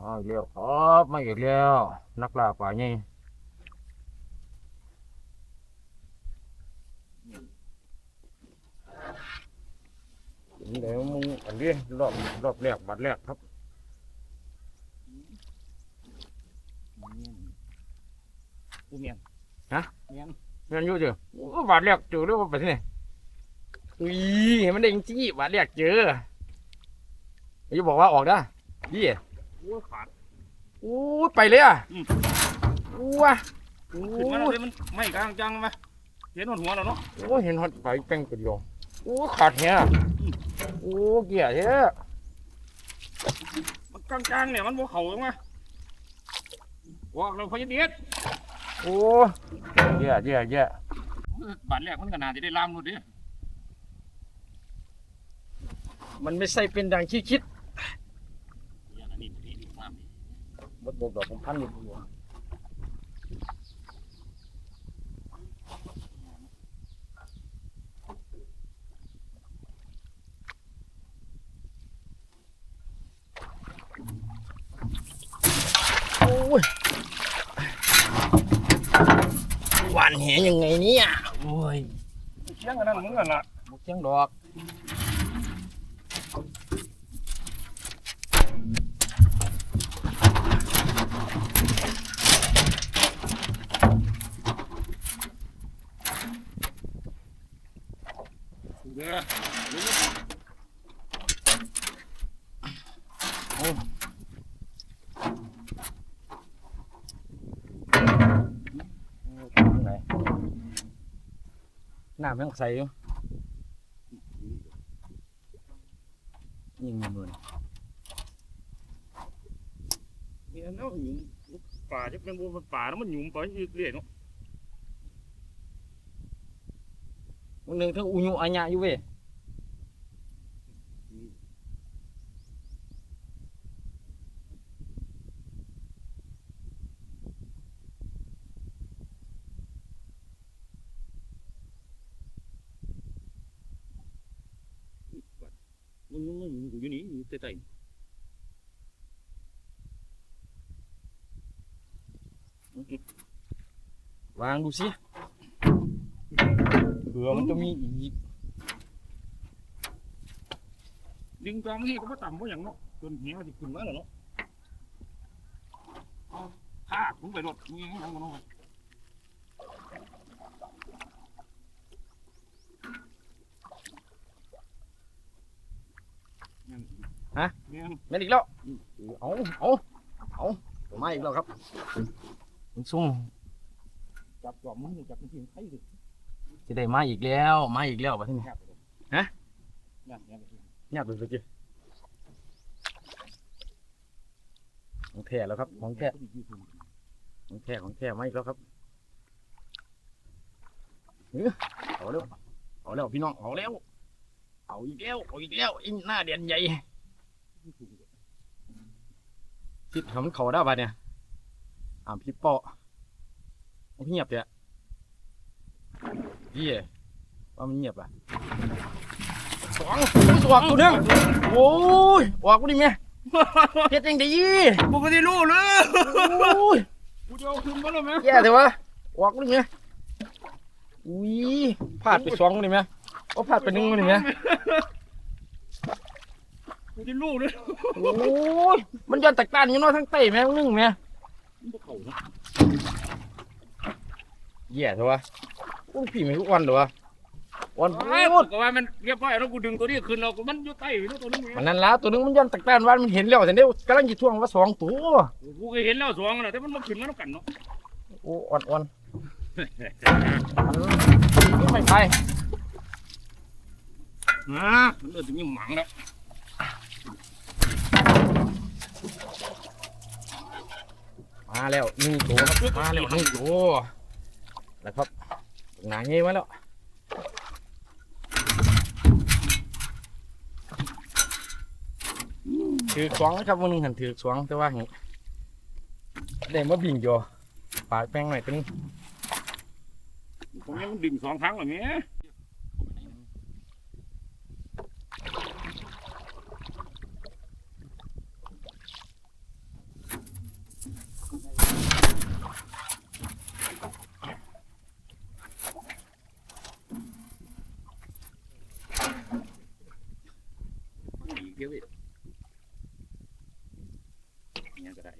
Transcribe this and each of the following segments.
อ๋ออีกแล้วครับมาอีกแล้ว นักล่าป่าใหญ่เดี๋ยวมึงอันนี้รอบรอบแรกบัดแรกครับกูเมียนฮะเมียนเงินอยู่เจอโอ้บาทแรกเจอเรื่องว่าไปที่ไหนอุ้ยเห็นมันได้จริงๆบาทแรกเจออย่าบอกว่าออกได้ดิ โอ้ยขาดอู้ไปเลยอะอืมอู้ว่ะขึ้นมาแล้วเลยมันไม่กลางจังไหมเห็นหัวหัวแล้วเนาะโอ้เห็นฮอตไปแป้งตัวเดียวโอ้ขาดเหี้ยโอ้เกี่ยเหี้ยมันกลางจังเนี่ยมันบ่เข่าจังไหมว่าเราพยเดียดโอ้เกี่ยเกี่ยเกี่ยบาทแรกมันก็น่าจะได้ลามนู่นดิมันไม่ใช่เป็นดังที่คิด เนี่ยอันนี้ดีดีมาก บดบดดอกผมพันอยู่โอ้ยหวานแหยังไงเนี่ยโอ้ยเชียงกันนั่นมึงกันละบุกเชียงดอก น้ำยังใสอยู่ยิงมือเนี่ยเนาะหยุ่มป่าจะเป็นบัวป่าแล้วมันหยุ่มไปเรื่อยๆเนาะมึงหนึ่งทั้งอุยุอัญญะอยู่เว้ย มันมันมันอยู่อยู่นี่อยู่ใต้ วางดูสิเผื่อมันจะมีอีกๆดึงกลางที่ก็บ่ต่ำบ่อย่างเนาะจนเหี้ยสิขึ้นมาแล้วเนาะเอาพากมึงไปรถมึงยังยังบ่เนาะฮะเนี่ยแม่นอีกแล้ว เอาเอาเอามาอีกแล้วครับ มันซุ่มจับจอมมึงจับมันที่ใครดิจะได้มาอีกแล้ว มาอีกแล้ววะที่นี่งับไปเลยฮะงับงับไปเลยยากดูสิจิของแท้แล้วครับของแท้ของแท้ของแท้มาอีกแล้วครับเฮ้ยเอาแล้วเอาแล้วพี่น้องเอาแล้ว เอาอีกแล้วเอาอีกแล้วอินหน้าเด่นใหญ่คิดทำมันเขาได้ปะเนี่ย อ่าพี่เปาะเอาเงียบเถอะพี่ว่ามันเงียบอะสองสวกตัวหนึงโอ้ยออกกูดิเมียเฮ็ดยังไงยี่ปกติรู้เลยโอ้ยกูจะเอาขึ้นมาแล้วไหมแย่เถอะวะออกกูดิเมียอุ้ยพลาดไปสองกูดิเมียโอ้พลาดไปหนึ่งกูดิเมียกูจะรู้เลยโอ้ยมันย้อนแตกต่างอยู่เนาะทั้งเต้แม่งนึ่งแม่ แย่เถอะวะโอ้ยพี่ไม่ทุกวันเถอะวะวันอ้าพูวดก็ว่ามันเรียบร้อยแล้วกูดึงตัวนี้ขึ้นแล้วก็มันอยู่ใต้อยู่ตัวนึงมันนั่นละตัวหนึงมันย้อนแตกต่างวันมันเห็นแล้วแต่เดี๋ยวกำลังจะท่วงว่าสองตัวกูเคยเห็นแล้วสองแล้วแต่มันมาขึ้นมาแล้วกันเนาะโอ้อ่อนอ่อนนี่ไม่ไปนะมันเริ่มจะมีหมังแล้ว มาแล้วหนึ่งตัวครับมาแล้วหนึ่งตัวแล้วครับหนาเงี้ยมาแล้วถือสองนะครับวันหนึงหันถือสองแต่ว่าเห็นได้มาบิ่งอยู่ปากแป้งหน่อยตัวนี้ผมยังมันดึงสองครั้งแบบนี้เนี่ยก็ได้จะว่าหญิงขึ้นหญิงไม่ใช่เอ้ากูไหนมาตอบหลักมีไว้ยิ yếu vậy nhà cái đại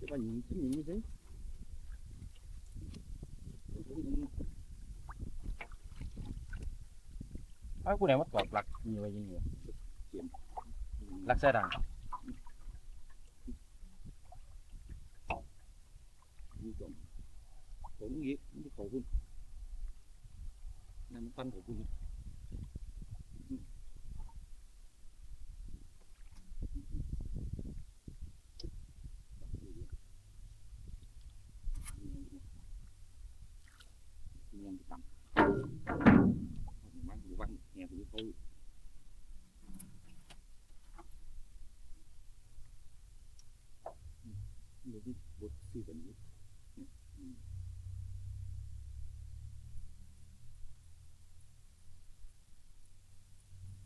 cái bằng cái nhìn như thế. Áo của này mất cọp lặt nhiều vậy nhiều lặt xe đằng cũng nghĩa cũng khổ hơn nằm tăng khổ hơn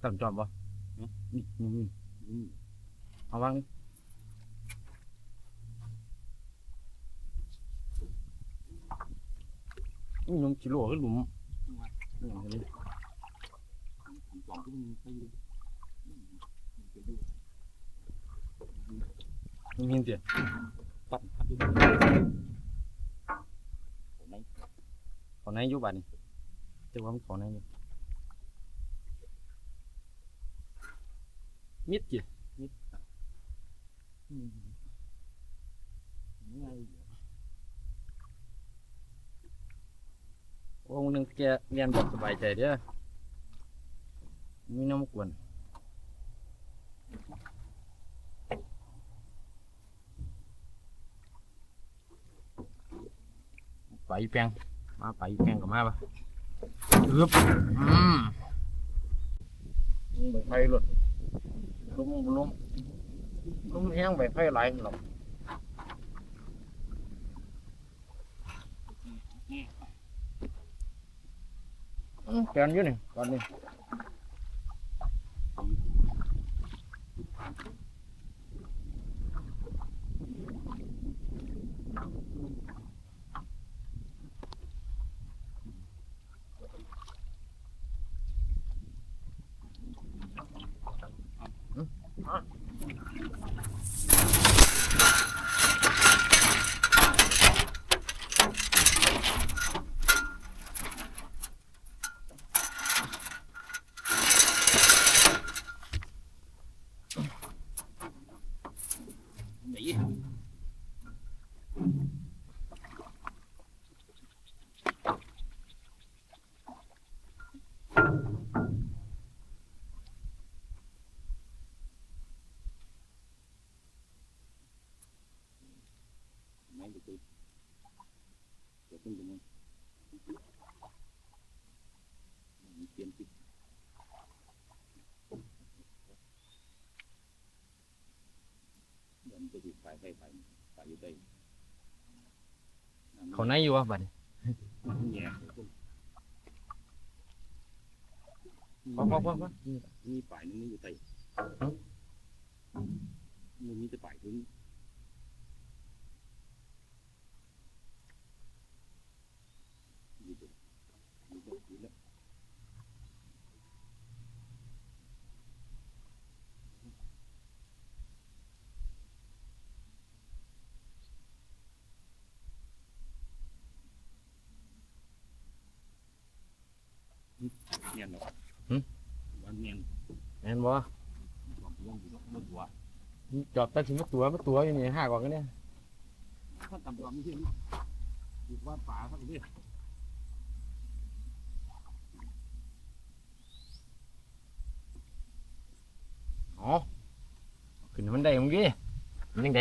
ตัดจอมบ่นี่นี่นี่อืมเอาวางนี่นี่ยงกิโลก็หลุมอย่างนี้ผมสองก็มันไปเลยมันมีเสียปัดปัดอยู่ผมไหนขอไหนอยู่บ้านนี่เจ้าว่ามันขอไหนอยู่ มิดจีอืมง่ายโอ้มึงนึงแกเรียนแบบสบายใจเด้อมีน้ำกวนไปแปลงมาไปแปลงกับมาปะอึบอืมไฟหลด ลุ่มลุ่มลุ่มแห้งใบไฟไหลหรอกอืมแกนอยู่นี่ก่อนนี่ เขาไหนอยู่วะบัดนี้พอพอพอพอมีป่ายนึงอยู่ไตมันมีแต่ป่ายทุน เนียนหรอวันเนียนแม่นบ่ความร่วงอยู่บนหัวจอบตัดสิมาตัวมาตัวอยู่นี่ห้าก่อนกันเนี่ยถ้าต่ำกว่าไม่ใช่อยู่ว่าป่าทั้งนี้อ๋อขึ้นให้มันได้มึงดิมันยังไง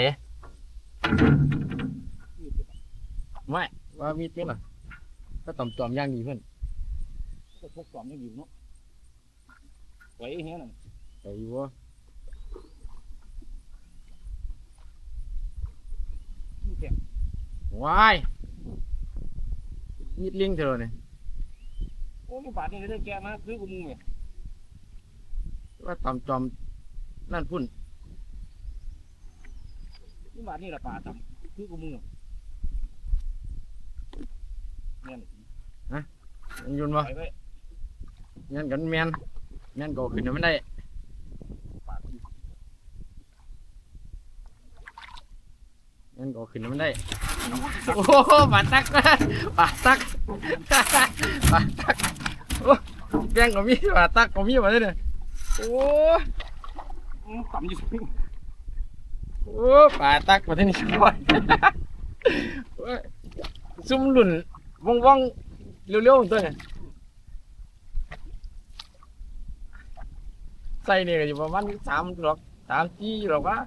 ไม่ว่ามีดเป็นหรอก็ต่อมจอมๆอย่างดีเพื่อน ก็พวกสอมยังอยู่เนาะไว้เฮ้ยน่ะไอ้วัวนี่แกวายมีดลิงเธอเนี่ยโอ้ยป่านี่ได้แกมาคือกูมึงเนี่ยว่าต่อมจอมนั่นพุ่นนี่ป่านี่แหละป่าต่ำคือกูมึงเนี่ยมันยุนบ่ไปไว้ งี้นกันแมนแมนก็ขึ้นไม่ได้แมนก็ขึ้นไม่ได้ โอ้โหบาตักบาตักบาตักโอ้แกงก็มีบาตักก็มีมาเลยเนี่ยโอ้ต่ำอยู่สิโอ้ป่าตักมาที่นี่ก่อยซุ่มหลุนว่องว่องเร็วๆตัวเนี่ย ใส่เนี่ยก็อยู่ประมาณสามหรอกสามจีหรอกวะ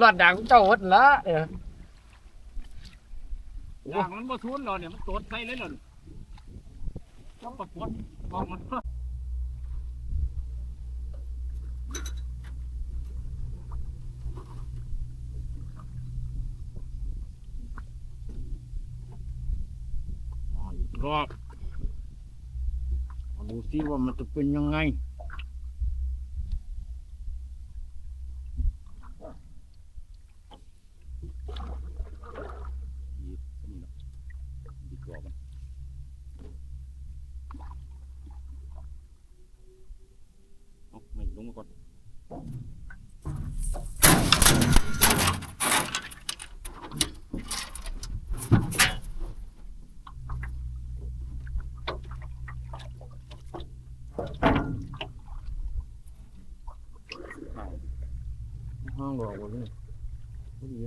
รอดดังเจ้าวัดละเนี่ยอย่างมันบ่ทุนเราเนี่ยมันตดใส่เลยเหรอต้องประกวดมองมันรอบ สิว่ามันจะเป็นยังไง ดีนี่เนาะดีกว่ามันเอาไม่ลงมาก่อนอ้าว ห้องบอกว่านี่ดี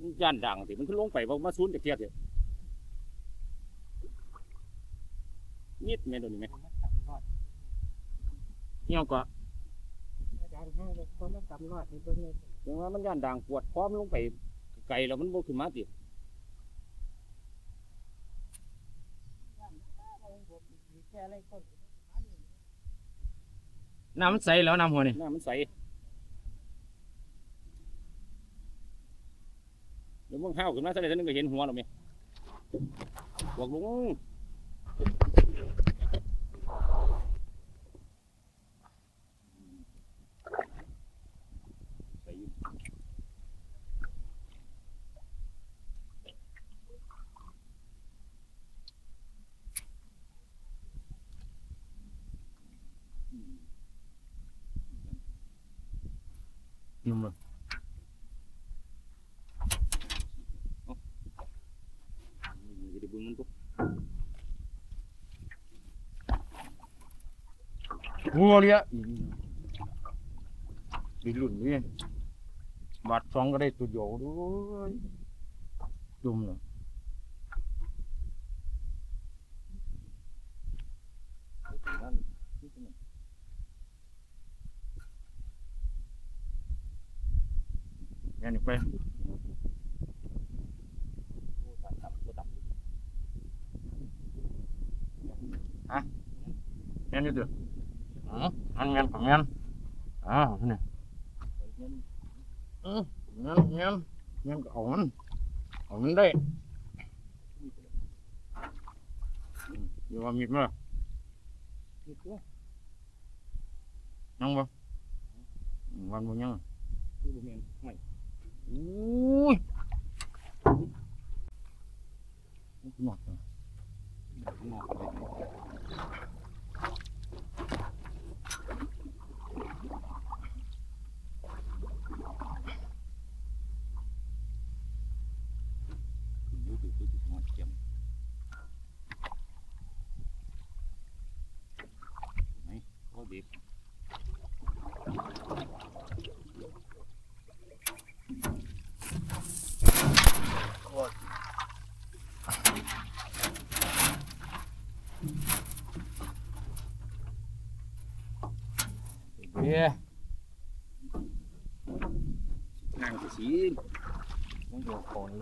มันย่านดังสิมันขึ้นลงไปว่ามาซูนจากเทียบเถอะนิดแม่นโดนนี่ไหมเงี้ยวก็ดังห้าเพราะมันกำรอดในเบื้องเลยถึงว่ามันย่านดังปวดพร้อมลงไปไกลแล้วมันบ่ขึ้นมาติ แค่ อะไรก็น้ำมันใสแล้วน้ำหัวนี่น้ำมันใสเดี๋ยวมึงห้าวขึ้นมาซะเลยท่านนึงก็เห็นหัวหราไหมบอกลุง นุ่มเลยนี่ก็ได้เบิ่งมันตัวหั วเลยอะดีหลุ่นนี่บาดสองก็ได้ตัวเดียวด้วยจุ่ม เลยยันอีกไปยันนี่เถอะอ๋ออันเลยผมเงี้ยอ่าเนี่ยอืมเงี้ยเงี้ยเงี้ยก็เอามันเอามันได้อืมเดี๋ยดิบอืมวันบ่ยัง คือบ่แม่นไม่ อุ้ยหมด เลยงอกเลยอยู่ๆคือสิงอดเจียมไหนโอ้เด็กเย้นั่งสิสิมันอยู่ของนี้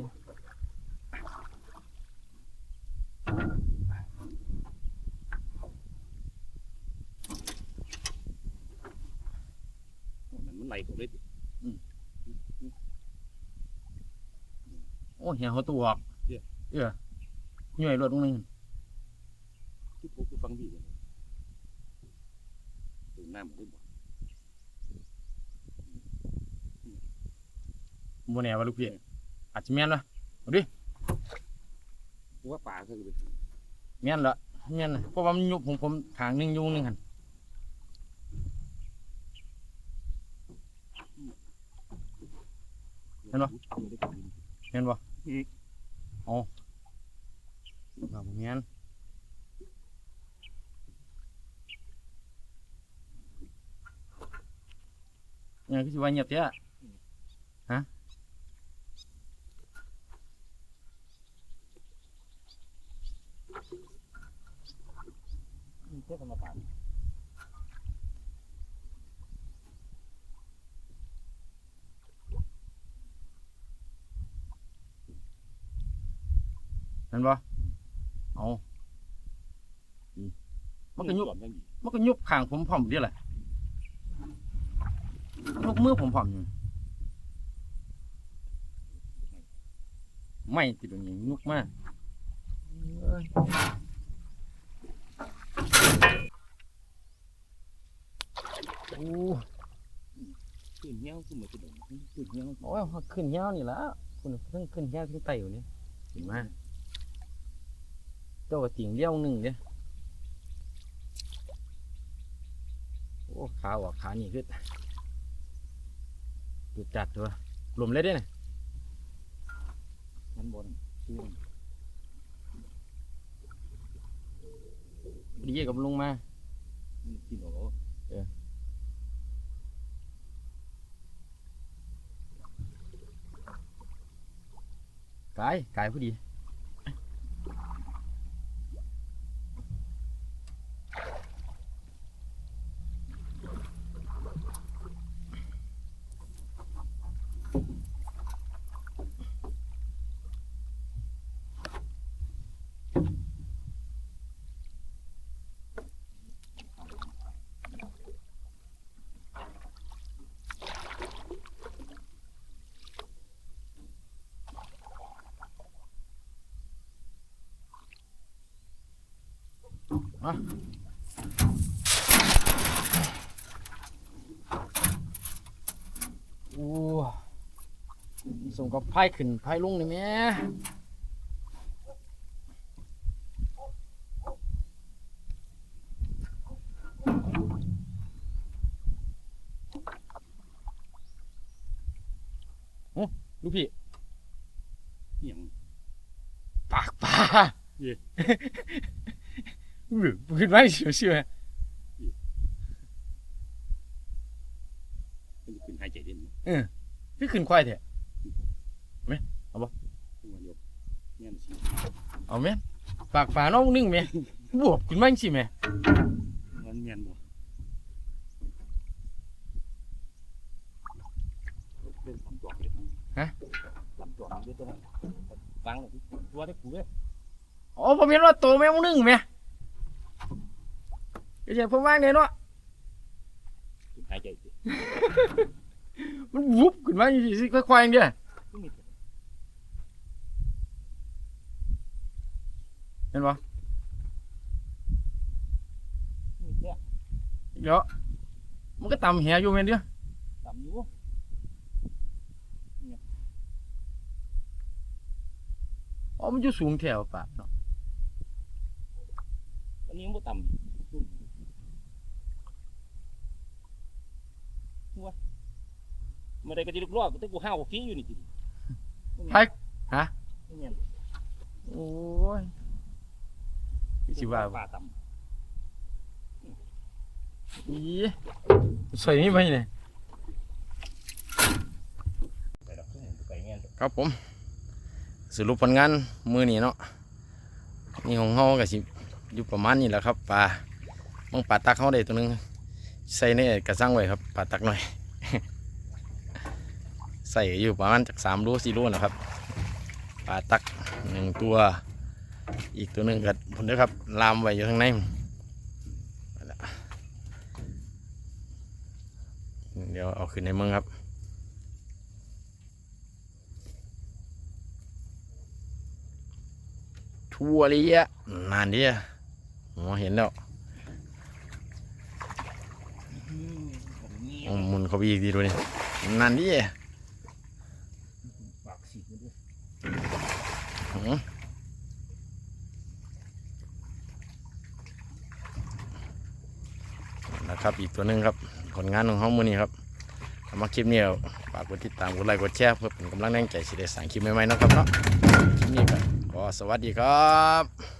มันมันไหลเขาเลยติโอ้เหี้ยเขาตัวออกเออหน่วยรถตรงนึงคือพวกคือฟังดีเลยตื่นน้ำเลยบ่ บนแนวว่าลูกพี่อาจจะแม่นวะเอาดิว่าป่าคือเมียนละเมียนน่ะเพราะว่ามันยุบผมผมขางหนึงอยุงหนึงหันเห็นบ่อ๋อบ่เมียนยังคือสิว่าเงียบเตี้ย เจ้าธรรมป่าเห็นบ่เอาอืมมันก็ยุบมันก็ยุบข้างผมพร้อมเดียวแหละยกมือผมพร้อมอยู่ไม่ติดตรงนี้ยุกมาก โอ้ขึ้นเงี้ยวขึ้นมาขึ้นขึ้นเงี้ยวโอ้ยขึ้นเหี้ยวนี่ละคุณเพิ่งขึ้นเหี้ยวขึ้นไตอยู่นี่เห็นไหมเจ้าก็ติ่งเลี้ยวหนึ่งเนี่ยโอ้ขาออกขานี่ขึ้นจุดจัดตัวลมเลยเด้เนี่ยชั้นบนคือดีกับลุงมากินโอ้ กายกายพอดี โอ้ส่งกับไพ่ขึ้นไพ่ลุงนี่แม่โอ้ลูกพี่เหี้ยงปากปลาเย่อื้อ ขึ้นไว้เชื่อเชื่อมันจะขึ้นหายใจเด่นพี่ขึ้นควายเถอะขึ้นมาเดียวเงี้ยสิเอาแม่นปากปลาน้องนึ่งแม่บวกขึ้นมาจังสิแม่มันเงี้ยบ่เป็นลำตัวเลยลำตัวมันด้วยตัวนั้นฟังตัวได้กูเลยอ๋อผมเห็นว่าโตแม่งนึ่งแม่ ก็จะผมว่างเนี่ยเนาะหายใจสิมันวุบขึ้นมาอยู่สิค่อยๆอย่างเดียวไม่มีเห็นปะมีเนี่ยเดี๋ยวมันก็ต่ำแหอยู่แม่นเดียวต่ำอยู่อ๋อมันอยู่สูงแถวปากเนาะอันนี้มันต่ำว่า ไม่ได้ก็จะลุกรอบแต่กูห้าวขี้อยู่นี่จิไพ่ฮะไม่เงี้ยโอ้ยสิว่าป่าต่อีใส่นี่ไปเนี่ยำไปดอกขึ้นไปเงี้ยครับผม สรุปผลงานมือนี้เนาะนี่ของเฮาก็สิอยู่ประมาณนี้แหละครับปลาบางปลาตักเฮาได้ตัวหนึงใส่ในกระสังไว้ครับปลาตักหน่อย ใส่อยู่ประมาณจากสามโลสี่โลนะครับปลาตักหนึ่งตัว อีกตัวหนึ่งก็ผลเด้อครับ ลามไว้อยู่ข้างในนั่นแหละเดี๋ยวเอาขึ้นในเมืองครับทั่วเลยอะนานดีอะอ๋อเห็นแล้วเอาหมุนเขาไปอีกทีดูนี่นานดีอะ ปากสีมันด้วย อื้อ ครับ อีกตัวหนึ่งครับ ผลงานของเขามือนี้ครับสำหรับคลิปนี้ฝากกดติดตามกดไลค์กดแชร์เพื่อเป็นกำลังแรงใจสิได้สั่งคลิปใหม่ๆนะครับเนาะคลิปนี้ก็ขอสวัสดีครับ